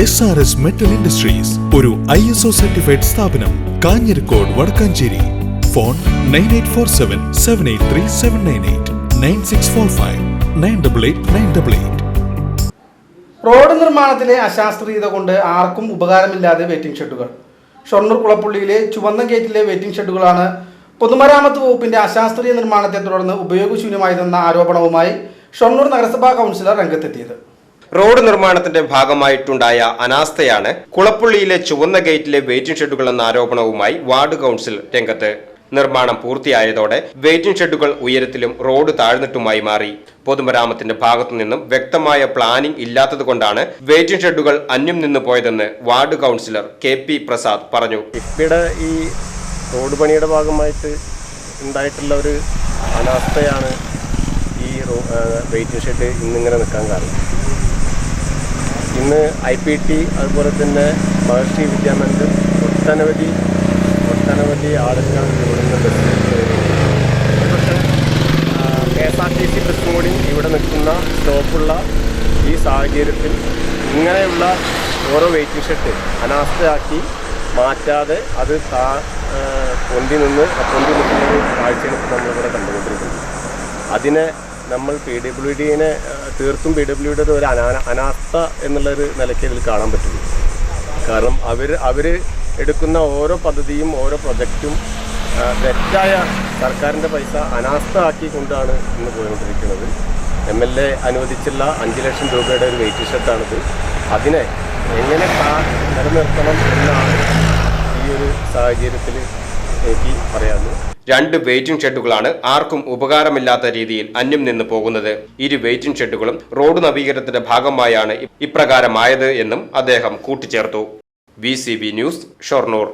S R S metal industries ഒരു I S O certified സ്ഥാപനം Kanjirakode Vadakkanchery. Phone nine eight four seven seven eight three seven nine eight nine six four five nine double eight nine double eight road നിർമ്മാണത്തിലെ അശാസ്ത്രീയത കൊണ്ട് ആർക്കും ഉപകാരമില്ലാതെ waiting ഷെഡുകൾ Shoranur കുളപ്പള്ളിയിലെ ചുവന്ന ഗേറ്റിലെ waiting ഷെഡുകളാണ് പൊതുമരാമത്ത് വകുപ്പിന്റെ അശാസ്ത്രീയ നിർമ്മാണത്തെ തുടർന്ന് ഉപയോഗശൂന്യമായതെന്ന ആരോപണവുമായി ഷൊർണൂർ നഗരസഭാ കൗൺസിലർ രംഗത്തെത്തിയത്. റോഡ് നിർമ്മാണത്തിന്റെ ഭാഗമായിട്ടുണ്ടായ അനാസ്ഥയാണ് കുളപ്പുള്ളിയിലെ ചുവന്ന ഗേറ്റിലെ വെയിറ്റിംഗ് ഷെഡുകൾ എന്ന ആരോപണവുമായി വാർഡ് കൗൺസിൽ രംഗത്ത്. നിർമ്മാണം പൂർത്തിയായതോടെ വെയിറ്റിംഗ് ഷെഡുകൾ ഉയരത്തിലും റോഡ് താഴ്ന്നിട്ടുമായി മാറി. പൊതുമരാമത്തിന്റെ ഭാഗത്തു നിന്നും വ്യക്തമായ പ്ലാനിംഗ് ഇല്ലാത്തതുകൊണ്ടാണ് വെയിറ്റിംഗ് ഷെഡുകൾ അന്യം നിന്ന് പോയതെന്ന് ward councillor K P Prasad പറഞ്ഞു. ഇപ്പിടെ ഈ റോഡ് പണിയുടെ ഭാഗമായിട്ട് ഉണ്ടായിട്ടുള്ള ഒരു അനാസ്ഥയാണ് ഈ വെയിറ്റിംഗ് ഷെഡ് ഇന്നിങ്ങനെ നിൽക്കാൻ കാരണം. ഇന്ന് ഐ പി ടി അതുപോലെ തന്നെ മഹർഷി വിദ്യാമന്ദിർ ഒട്ടനവധി ഒട്ടനവധി ആളുകളാണ് ഇവിടെ നിന്ന് ബസ്സിൽ പക്ഷേ K S R T C bus കൂടി ഇവിടെ നിൽക്കുന്ന സ്റ്റോപ്പുള്ള ഈ സാഹചര്യത്തിൽ ഇങ്ങനെയുള്ള ഓരോ വെയിറ്റിംഗ് ഷെഡ് അനാസ്ഥയാക്കി മാറ്റാതെ അത് ആ, പൊന്തി നിന്ന് പൊന്തി നിൽക്കുന്ന ഒരു കാഴ്ചയാണ് നമ്മളിവിടെ കണ്ടുകൊണ്ടിരിക്കുന്നത്. അതിനെ നമ്മൾ പി ഡബ്ല്യു ഡിനെ തീർത്തും പി ഡബ്ല്യു ഡിയുടെ ഒരു അനാ അനാസ്ഥ എന്നുള്ളൊരു നിലയ്ക്ക് ഇതിൽ കാണാൻ പറ്റുള്ളൂ കാരണം അവർ അവർ എടുക്കുന്ന ഓരോ പദ്ധതിയും ഓരോ പ്രൊജക്റ്റും തെറ്റായ സർക്കാരിന്റെ പൈസ അനാസ്ഥ ആക്കിക്കൊണ്ടാണ് ഇന്ന് പോയിക്കൊണ്ടിരിക്കുന്നത്. എം എൽ എ അനുവദിച്ചുള്ള അഞ്ച് ലക്ഷം രൂപയുടെ ഒരു വെയിറ്റ് ഷർട്ടാണിത് അതിനെ എങ്ങനെ നിലനിർത്തണം എന്നാണ് ഈ ഒരു സാഹചര്യത്തിൽ എനിക്ക് പറയാനുള്ളത്. രണ്ട് വെയിറ്റിംഗ് ഷെഡുകളാണ് ആർക്കും ഉപകാരമില്ലാത്ത രീതിയിൽ അന്യം നിന്ന് പോകുന്നത്. ഇരു വെയിറ്റിംഗ് ഷെഡുകളും റോഡ് നവീകരണത്തിന്റെ ഭാഗമായാണ് ഇപ്രകാരമായത് എന്നും അദ്ദേഹം കൂട്ടിച്ചേർത്തു. V news Shoranur.